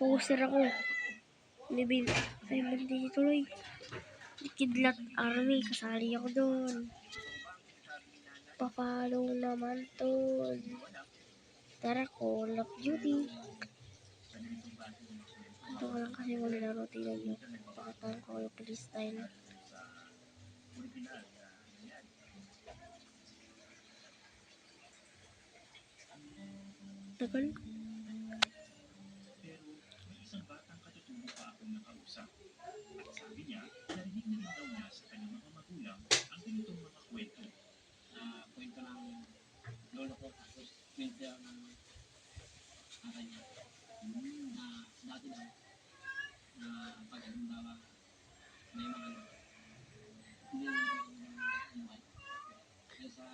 Poster ako. Maybe, ay, hindi tuloy. Kidlat Army, kasali ako doon. Papalo naman to. Tara, Call of Duty. Ito ko lang kasi wala laro, tingnan nyo. Pakatan ko yung playstyle. Tagal. isang batang katutubo pa akong nakausap. At sabi niya, narinig na rin daw niya sa kanyang mga magulang ang ganitong mga kwento. na kwento ng lolo ko tapos kwento ng tatay niya na dati daw na pag halimbawa may mga hindi na buhay kaya sa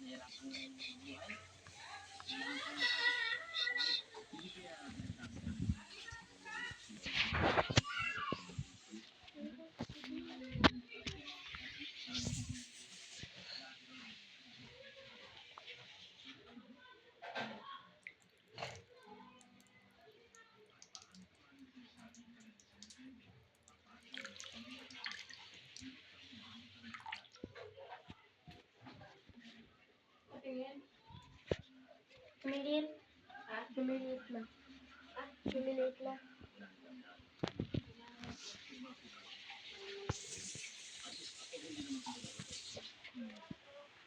nahirapan ng buhay Hindi Tumilit. Tumilit na. Tumilit na.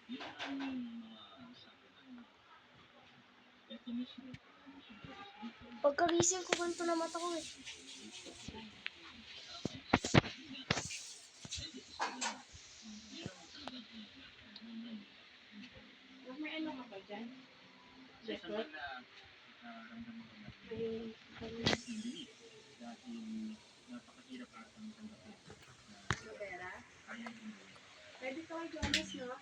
yun ang mga ito mismo. Pagkagising ko, ganito na mata ko eh. May ano ka ba dyan? Sa isang Jacket? na nararamdaman ko May hindi dahil napakahirap tanggapin pera? kaya hindi. Pwede ka Jonas, no?